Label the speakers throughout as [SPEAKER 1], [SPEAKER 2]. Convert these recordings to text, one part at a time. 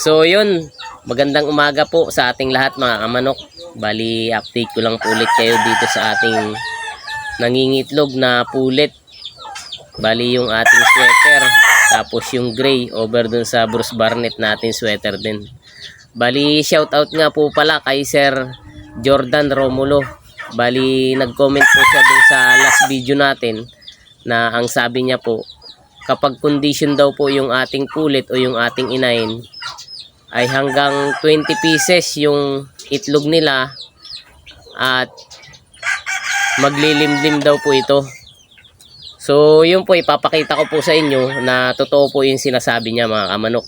[SPEAKER 1] So yun, magandang umaga po sa ating lahat mga kamanok. Bali, update ko lang po ulit kayo dito sa ating nangingitlog na pulit. Bali yung ating sweater, tapos yung gray over dun sa Bruce Barnett natin sweater din. Bali, shoutout nga po pala kay Sir Jordan Romulo. Bali, nag-comment po siya dun sa last video natin na ang sabi niya po, kapag condition daw po yung ating pulit o yung ating inahin, ay hanggang 20 pieces yung itlog nila at maglilimlim daw po ito. So, yun po ipapakita ko po sa inyo na totoo po yung sinasabi niya mga kamanok.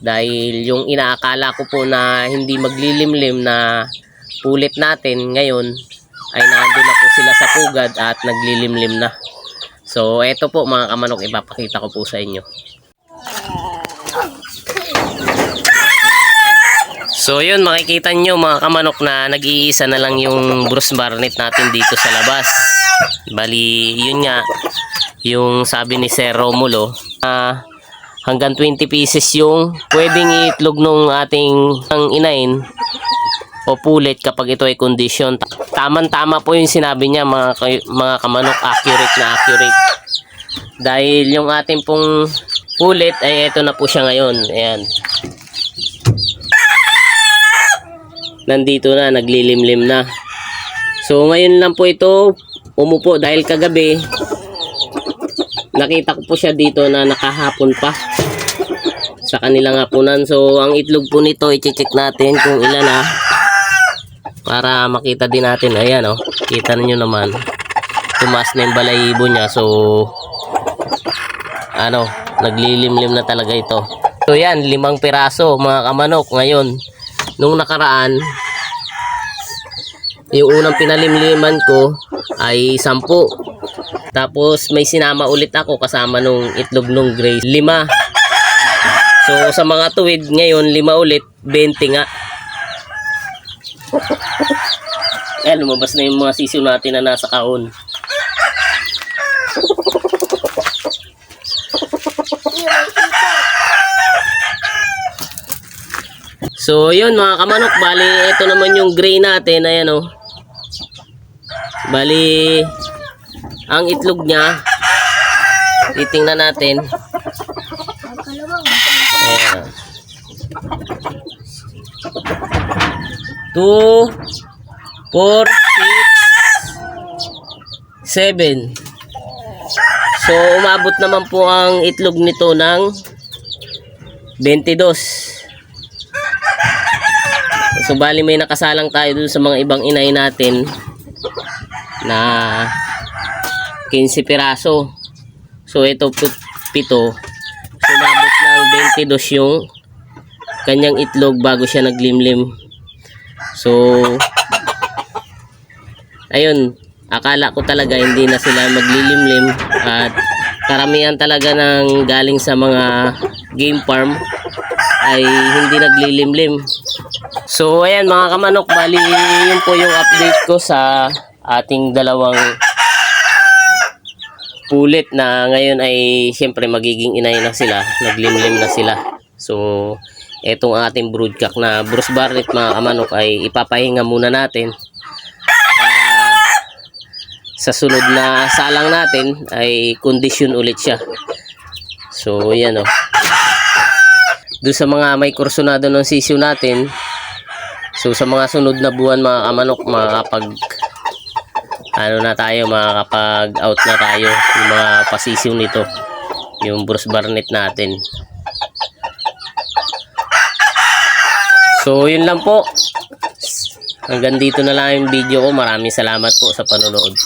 [SPEAKER 1] Dahil yung inaakala ko po na hindi maglilimlim na pulit natin ngayon ay nandun na po sila sa pugad at naglilimlim na. So, eto po mga kamanok ipapakita ko po sa inyo. So yun makikita nyo mga kamanok na nag-iisa na lang yung Bruce Barnett natin dito sa labas. Bali yun nga yung sabi ni Sir Romulo na hanggang 20 pieces yung pwedeng itlog nung ating ang inain o pulit kapag ito ay condition. Taman-tama po yung sinabi niya mga, mga kamanok accurate na accurate. Dahil yung ating pong pulit ay ito na po siya ngayon. Ayan. Nandito na, naglilimlim na. So ngayon lang po ito umupo dahil kagabi nakita ko po siya dito na nakahapon pa sa kanilang hapunan. So ang itlog po nito i-check natin kung ilan na para makita din natin. Ayan oh, kita niyo naman. Tumas na yung balayibo niya. So ano, naglilimlim na talaga ito. So yan, limang piraso mga kamanok ngayon. Nung nakaraan, yung unang pinalimliman ko ay sampu. Tapos may sinama ulit ako kasama nung itlog nung gray. Lima. So sa mga tuwid ngayon, lima ulit, 20 nga. Ayan, lumabas na yung mga sisiw natin na nasa kaon. So, yun mga kamanok, bali ito naman yung gray natin, ayan oh. Bali ang itlog niya titingnan natin. Ayan. 2 4 6 7 So, umabot naman po ang itlog nito ng 22. So bali may nakasalang tayo dun sa mga ibang inay natin na 15 piraso. So ito pito. Sumabot ng 22 yung kanyang itlog bago siya naglimlim. So ayun, akala ko talaga hindi na sila maglilimlim at karamihan talaga ng galing sa mga game farm ay hindi naglilimlim. So ayan mga kamanok, bali yun po yung update ko sa ating dalawang pulit na ngayon ay siyempre magiging inay na sila, naglimlim na sila. So etong ating broodcock na Bruce Barnett mga kamanok ay ipapahinga muna natin para sa sunod na salang natin ay condition ulit siya. So yan o. Doon sa mga may kursunado ng sisiw natin, So sa mga sunod na buwan mga kamanok makakapag ano na tayo makakapag out na tayo yung mga pasisiw nito yung Bruce Barnett natin. So yun lang po. Hanggang dito na lang yung video ko. Maraming salamat po sa panonood.